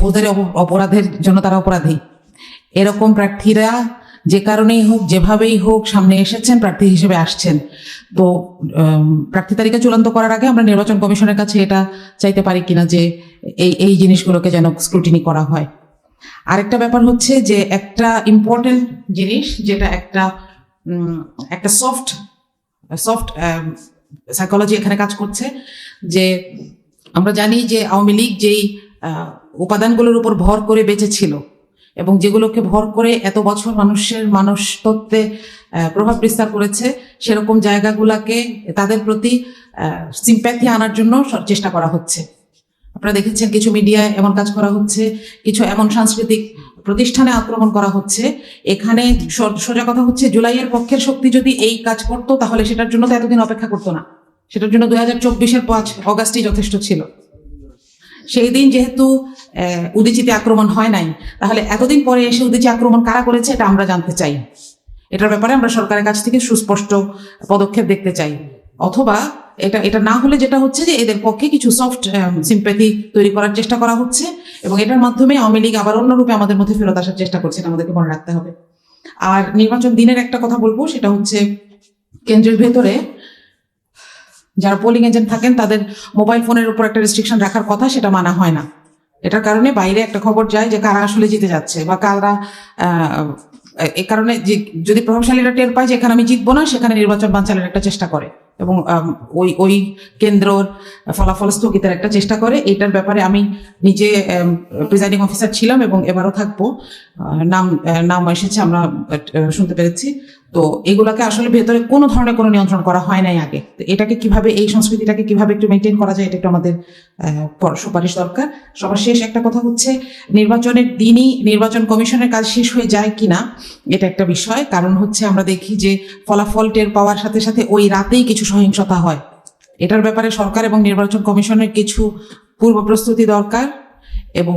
ফৌজদারি অপরাধের জন্য তারা অপরাধী। এরকম প্রার্থীরা যে কারণেই হোক, যেভাবেই হোক সামনে এসেছেন, প্রার্থী হিসেবে আসছেন। তো প্রার্থী তালিকা চূড়ান্ত করার আগে আমরা নির্বাচন কমিশনের কাছে এটা চাইতে পারি কিনা যে এই এই জিনিসগুলোকে যেন স্ক্রুটিনি করা হয়। আরেকটা ব্যাপার হচ্ছে যে একটা ইম্পর্টেন্ট জিনিস যেটা একটা একটা সফট সফট সাইকোলজি এখানে কাজ করছে যে আমরা জানি যে আওয়ামী লীগ যেই উপাদানগুলোর উপর ভর করে বেঁচে ছিল এবং যেগুলোকে ভর করে এত বছর মানুষের মানুষ তত্ত্বে প্রভাব বিস্তার করেছে, সেরকম জায়গাগুলোকে তাদের প্রতি সিম্প্যাথি আনার জন্য চেষ্টা করা হচ্ছে। আপনারা দেখেছেন কিছু মিডিয়ায় এমন কাজ করা হচ্ছে, কিছু এমন সাংস্কৃতিক প্রতিষ্ঠানে আক্রমণ করা হচ্ছে। এখানে সোজা কথা হচ্ছে, জুলাইয়ের পক্ষের শক্তি যদি এই কাজ করতো, তাহলে সেটার জন্য তো এতদিন অপেক্ষা করতো না। সেটার জন্য দুই হাজার চব্বিশের পাঁচ অগাস্টই যথেষ্ট ছিল। সেই দিন যেহেতু উদীচিতে আক্রমণ হয় নাই, তাহলে এতদিন পরে এসে উদীচি আক্রমণ কারা করেছে এটা আমরা জানতে চাই। এটার ব্যাপারে আমরা সরকারের কাছ থেকে সুস্পষ্ট পদক্ষেপ দেখতে চাই। অথবা এটা এটা না হলে যেটা হচ্ছে যে এদের পক্ষে কিছু সফট সিম্প্যাথি তৈরি করার চেষ্টা করা হচ্ছে এবং এটার মাধ্যমে আওয়ামী লীগ আবার অন্যরূপে আমাদের মধ্যে ফেরত আসার চেষ্টা করছে আমাদেরকে মনে রাখতে হবে। আর নির্বাচন দিনের একটা কথা বলব, সেটা হচ্ছে কেন্দ্রের ভেতরে যারা পোলিং এজেন্ট থাকেন, তাদের মোবাইল ফোনের উপর একটা রেস্ট্রিকশন রাখার কথা সেটা মানা হয় না। এটার কারণে বাইরে একটা খবর যায় যে কারা আসলে জিতে যাচ্ছে বা কারা এ কারণে যে, যদি প্রভাবশালীরা টের পায় যে এখানে আমি জিতবো না, সেখানে নির্বাচন বানচালের একটা চেষ্টা করে। এবং ওই ওই কেন্দ্রর ফলাফল স্থগিতের একটা চেষ্টা করে। এটার ব্যাপারে আমি নিজে প্রিজাইডিং অফিসার ছিলাম এবং এবারও থাকব। নাম নাম এসেছে, আমরা শুনতে পেরেছি। তো এগুলাকে আসলে ভেতরে কোনো ধরনের কোনো নিয়ন্ত্রণ করা হয় নাই আগে। তো এটাকে কীভাবে, এই সংস্কৃতিটাকে কীভাবে একটু মেনটেন করা যায় এটা একটু আমাদের সুপারিশ দরকার। সবার শেষ একটা কথা হচ্ছে, নির্বাচনের দিনই নির্বাচন কমিশনের কাজ শেষ হয়ে যায় কিনা, এটা একটা বিষয়। কারণ হচ্ছে আমরা দেখি যে ফলাফল টের পাওয়ার সাথে সাথে ওই রাতেই কিছু সহিংসতা হয়। এটার ব্যাপারে সরকার এবং নির্বাচন কমিশনের কিছু পূর্ব প্রস্তুতি দরকার এবং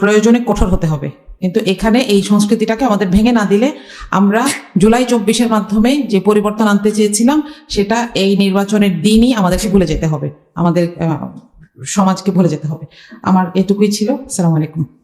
প্রয়োজনে কঠোর হতে হবে। কিন্তু এখানে এই সংস্কৃতিটাকে আমাদের ভেঙে না দিলে আমরা জুলাই চব্বিশের মাধ্যমে যে পরিবর্তন আনতে চেয়েছিলাম, সেটা এই নির্বাচনের দিনই আমাদেরকে ভুলে যেতে হবে। আমাদের সমাজকে ভুলে যেতে হবে। আমার এটুকুই ছিল। সালাম আলাইকুম।